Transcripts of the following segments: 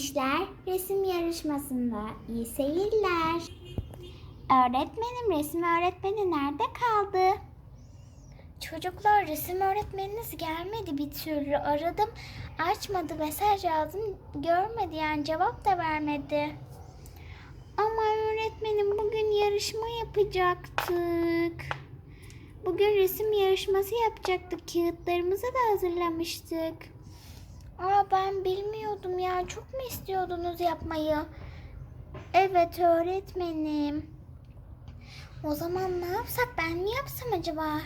İşler resim yarışmasında iyi seyirler. Öğretmenim resim öğretmeni nerede kaldı? Çocuklar resim öğretmeniniz gelmedi bir türlü aradım açmadı mesaj yazdım görmedi yani cevap da vermedi. Ama öğretmenim bugün yarışma yapacaktık. Bugün resim yarışması yapacaktık. Kağıtlarımızı da hazırlamıştık. Aa ben bilmiyordum ya. Çok mu istiyordunuz yapmayı? Evet öğretmenim. O zaman ne yapsak? Ben mi yapsam acaba?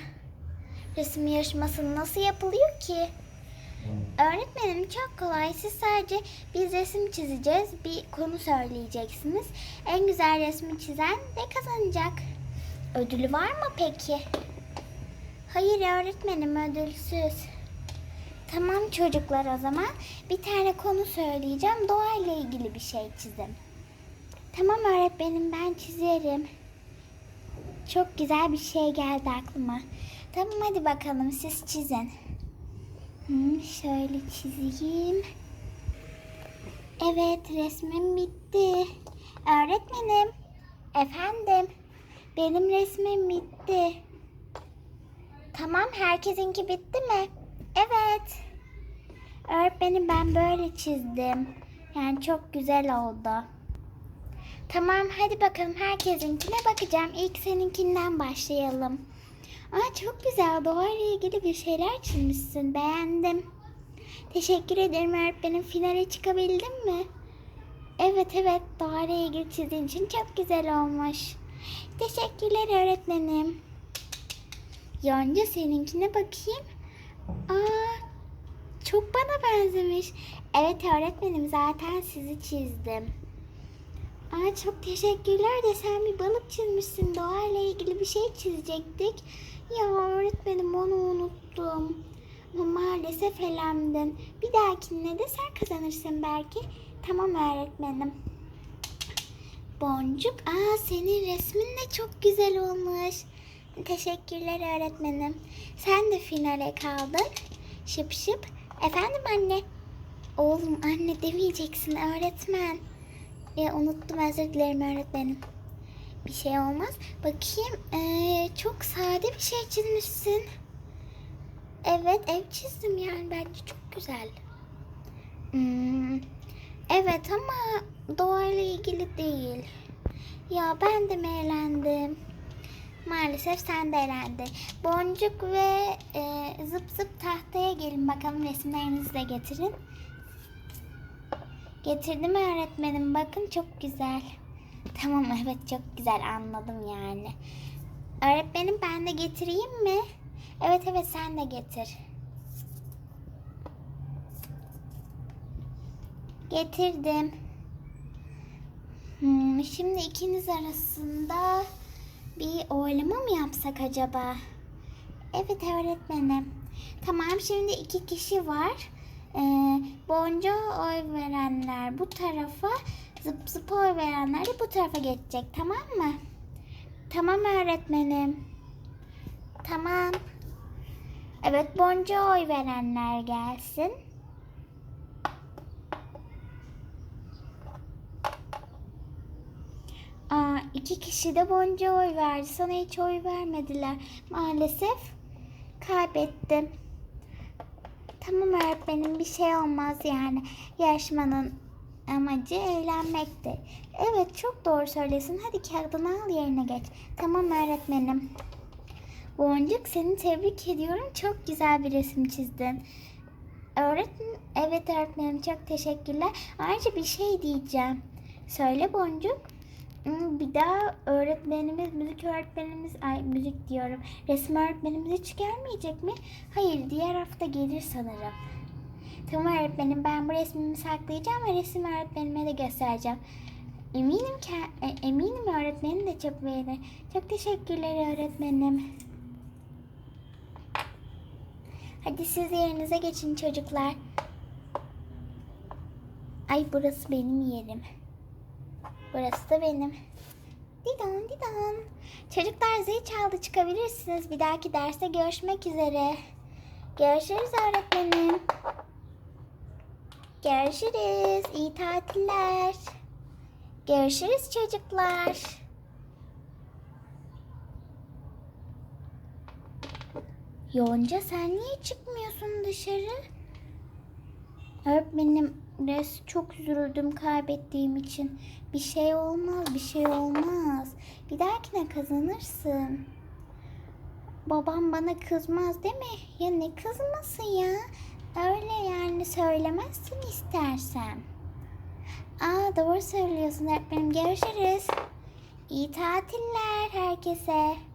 Resim yarışması nasıl yapılıyor ki? Öğretmenim çok kolay. Siz sadece biz resim çizeceğiz. Bir konu söyleyeceksiniz. En güzel resmi çizen de kazanacak. Ödülü var mı peki? Hayır öğretmenim ödülsüz. Tamam çocuklar o zaman. Bir tane konu söyleyeceğim. Doğayla ilgili bir şey çizin. Tamam öğretmenim ben çizerim. Çok güzel bir şey geldi aklıma. Tamam hadi bakalım siz çizin. Hmm, şöyle çizeyim. Evet resmim bitti. Öğretmenim. Efendim. Benim resmim bitti. Tamam herkesinki bitti mi? Evet. Öğretmenim ben böyle çizdim. Yani çok güzel oldu. Tamam hadi bakalım herkesinkine bakacağım. İlk seninkinden başlayalım. Aa çok güzel doğayla ilgili bir şeyler çizmişsin. Beğendim. Teşekkür ederim öğretmenim. Finale çıkabildin mi? Evet evet doğayla ilgili çizdiğin için çok güzel olmuş. Teşekkürler öğretmenim. Yonca seninkine bakayım. Aa, çok bana benzemiş. Evet öğretmenim zaten sizi çizdim. Aa, çok teşekkürler de sen bir balık çizmişsin. Doğayla ilgili bir şey çizecektik. Ya öğretmenim onu unuttum. Ama maalesef elendin. Bir dahakine de sen kazanırsın belki. Tamam öğretmenim. Boncuk, aa senin resmin de çok güzel olmuş. Teşekkürler öğretmenim. Sen de finale kaldın. Şıp şıp. Efendim anne. Oğlum anne demeyeceksin öğretmen. Ya unuttum özür dilerim öğretmenim. Bir şey olmaz. Bakayım ee, çok sade bir şey çizmişsin. Evet ev çizdim yani bence çok güzel. Hmm, evet ama doğayla ilgili değil. Ya ben de mi eğlendim? Maalesef sen de elendin. Boncuk ve e, zıp zıp tahtaya gelin bakalım resimlerinizi de getirin. Getirdim öğretmenim bakın çok güzel. Tamam evet çok güzel anladım yani. Öğretmenim ben de getireyim mi? Evet evet sen de getir. Getirdim. Hmm, şimdi ikiniz arasında bir oylama mı yapsak acaba? Evet öğretmenim. Tamam şimdi iki kişi var. Ee, boncuğa oy verenler bu tarafa, zıp zıp oy verenler de bu tarafa geçecek tamam mı? Tamam öğretmenim. Tamam. Evet boncuğa oy verenler gelsin. Aa, iki kişi de boncuğa oy verdi. Sana hiç oy vermediler. Maalesef kaybettim. Tamam öğretmenim bir şey olmaz yani. Yarışmanın amacı eğlenmekti. Evet çok doğru söylüyorsun. Hadi kağıdını al yerine geç. Tamam öğretmenim. Boncuk seni tebrik ediyorum. Çok güzel bir resim çizdin. Öğretmen, evet öğretmenim çok teşekkürler. Ayrıca bir şey diyeceğim. Söyle Boncuk. Hmm, Bir daha öğretmenimiz, müzik öğretmenimiz, ay müzik diyorum, resim öğretmenimiz hiç gelmeyecek mi? Hayır, diğer hafta gelir sanırım. Tamam öğretmenim, ben bu resmimi saklayacağım ve resim öğretmenime de göstereceğim. Eminim ki, e, eminim öğretmenim de çok beğenir. Çok teşekkürler öğretmenim. Hadi siz yerinize geçin çocuklar. Ay burası benim yerim. Burası da benim. Didon didon. Çocuklar zil çaldı çıkabilirsiniz. Bir dahaki derste görüşmek üzere. Görüşürüz öğretmenim. Görüşürüz. İyi tatiller. Görüşürüz çocuklar. Yonca sen niye çıkmıyorsun dışarı? Öğretmenim res çok üzüldüm kaybettiğim için. Bir şey olmaz, bir şey olmaz. Bir dahakine kazanırsın. Babam bana kızmaz değil mi? Ya ne kızmasın ya? Öyle yani söylemezsin istersen. Aa doğru söylüyorsun öğretmenim. Görüşürüz. İyi tatiller herkese.